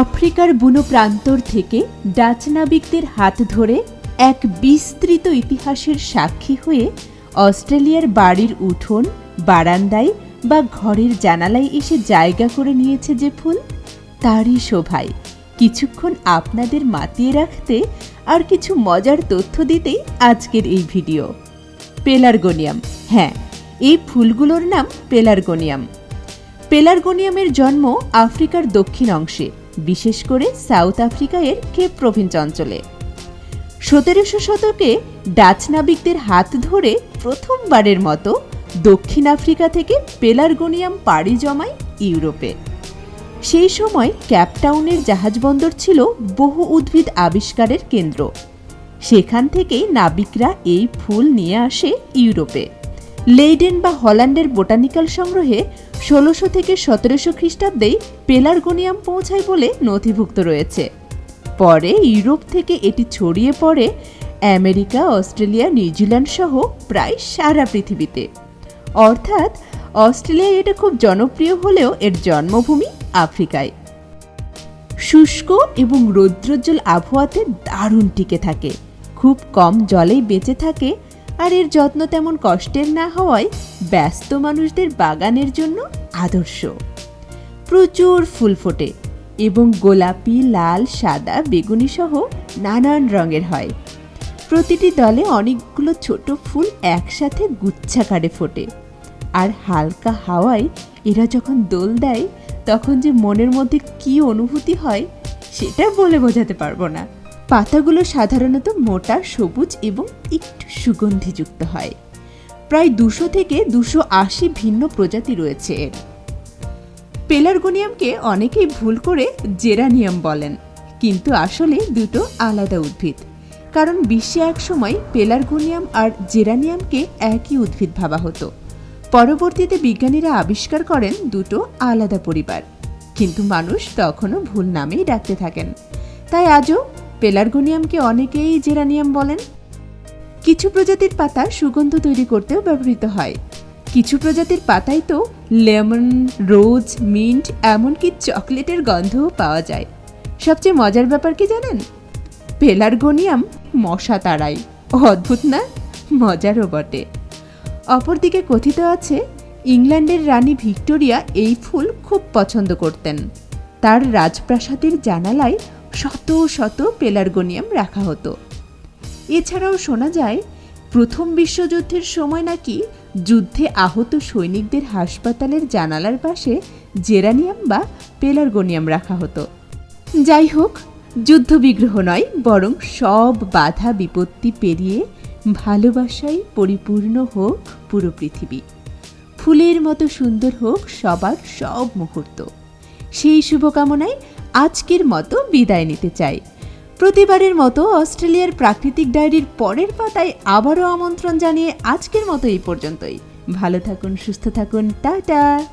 আফ্রিকার বুনো প্রান্তর থেকে ডাচ নাবিকদের হাত ধরে এক বিস্তৃত ইতিহাসের সাক্ষী হয়ে অস্ট্রেলিয়ার বাড়ির উঠোন, বারান্দায় বা ঘরের জানালায় এসে জায়গা করে নিয়েছে যে ফুল, তারই শোভায়। কিছুক্ষণ আপনাদের মাতিয়ে রাখতে আর কিছু মজার তথ্য দিতেই আজকের এই ভিডিও। পেলারগোনিয়াম। হ্যাঁ এই ফুলগুলোর নাম পেলারগোনিয়াম। পেলারগোনিয়ামের জন্ম আফ্রিকার দক্ষিণ অংশে। বিশেষ করে সাউথ আফ্রিকা এর কেপ প্রভিন্স অঞ্চলে। সতেরোশো শতকে ডাচ নাবিকদের হাত ধরে প্রথমবারের মতো দক্ষিণ আফ্রিকা থেকে পেলারগোনিয়াম পাড়ি জমায় ইউরোপে। সেই সময় ক্যাপটাউনের জাহাজবন্দর ছিল বহু উদ্ভিদ আবিষ্কারের কেন্দ্র। সেখান থেকেই নাবিকরা এই ফুল নিয়ে আসে ইউরোপে। লেইডেন বা হল্যান্ডের বোটানিক্যাল সংগ্রহে ষোলোশো থেকে সতেরোশো খ্রিস্টাব্দেই পেলারগোনিয়াম পৌঁছায় বলে নথিভুক্ত রয়েছে। পরে ইউরোপ থেকে এটি ছড়িয়ে পড়ে আমেরিকা, অস্ট্রেলিয়া, নিউজিল্যান্ড সহ প্রায় সারা পৃথিবীতে। অর্থাৎ অস্ট্রেলিয়ায় এটা খুব জনপ্রিয় হলেও এর জন্মভূমি আফ্রিকায়। শুষ্ক এবং রৌদ্রোজ্জ্বল আবহাওয়াতে দারুণ টিকে থাকে। খুব কম জলেই বেঁচে থাকে আর এর যত্ন তেমন কষ্টের না হওয়ায় ব্যস্ত মানুষদের বাগানের জন্য আদর্শ। প্রচুর ফুল ফোটে এবং গোলাপি, লাল, সাদা, বেগুনি সহ নানান রঙের হয়। প্রতিটি দলে অনেকগুলো ছোট ফুল একসাথে গুচ্ছাকারে ফোটে। আর হালকা হাওয়ায় এরা যখন দোল দেয়, তখন যে মনের মধ্যে কী অনুভূতি হয়, সেটা বলে বোঝাতে পারব না। পাতাগুলো সাধারণত মোটা, সবুজ এবং একটু সুগন্ধিযুক্ত হয়। প্রায় দুশো থেকে দুশো আশি ভিন্ন প্রজাতি রয়েছে। এর পেলারগোনিয়ামকে অনেকেই ভুল করে জেরানিয়াম বলেন, কিন্তু আসলে দুটো আলাদা উদ্ভিদ। কারণ বিশ্বে এক সময় পেলারগোনিয়াম আর জেরানিয়ামকে একই উদ্ভিদ ভাবা হতো। পরবর্তীতে বিজ্ঞানীরা আবিষ্কার করেন দুটো আলাদা পরিবার। কিন্তু মানুষ তখনও ভুল নামেই ডাকতে থাকেন। তাই আজও পেলারগোনিয়ামকে অনেকেই জেরানিয়াম বলেন। কিছু প্রজাতির পাতা সুগন্ধ তৈরি করতেও ব্যবহৃত হয়। কিছু প্রজাতির পাতায় তো লেমন, রোজ, মিন্ট, এমনকি চকলেটের গন্ধও পাওয়া যায়। সবচেয়ে মজার ব্যাপার কি জানেন? পেলারগোনিয়াম মশা তাড়ায় অদ্ভুত না? মজারও বটে। অপরদিকে কথিত আছে, ইংল্যান্ডের রানী ভিক্টোরিয়া এই ফুল খুব পছন্দ করতেন। তার রাজপ্রাসাদের জানালায় শত শত পেলারগোনিয়াম রাখা হতো। এছাড়াও শোনা যায়, প্রথম বিশ্বযুদ্ধের সময় নাকি যুদ্ধে আহত সৈনিকদের হাসপাতালের জানালার পাশে জেরানিয়াম বা পেলারগোনিয়াম রাখা হতো। যাই হোক, যুদ্ধবিগ্রহ নয়, বরং সব বাধা বিপত্তি পেরিয়ে ভালোবাসায় পরিপূর্ণ হোক পুরো পৃথিবী। ফুলের মতো সুন্দর হোক সবার সব মুহূর্ত। সেই শুভকামনায় আজকের মতো বিদায় নিতে চাই। প্রতিবারের মতো অস্ট্রেলিয়ার প্রাকৃতিক ডায়েরির পরের পাতায় আবারও আমন্ত্রণ জানিয়ে আজকের মতো এই পর্যন্তই। ভালো থাকুন, সুস্থ থাকুন, টাটা!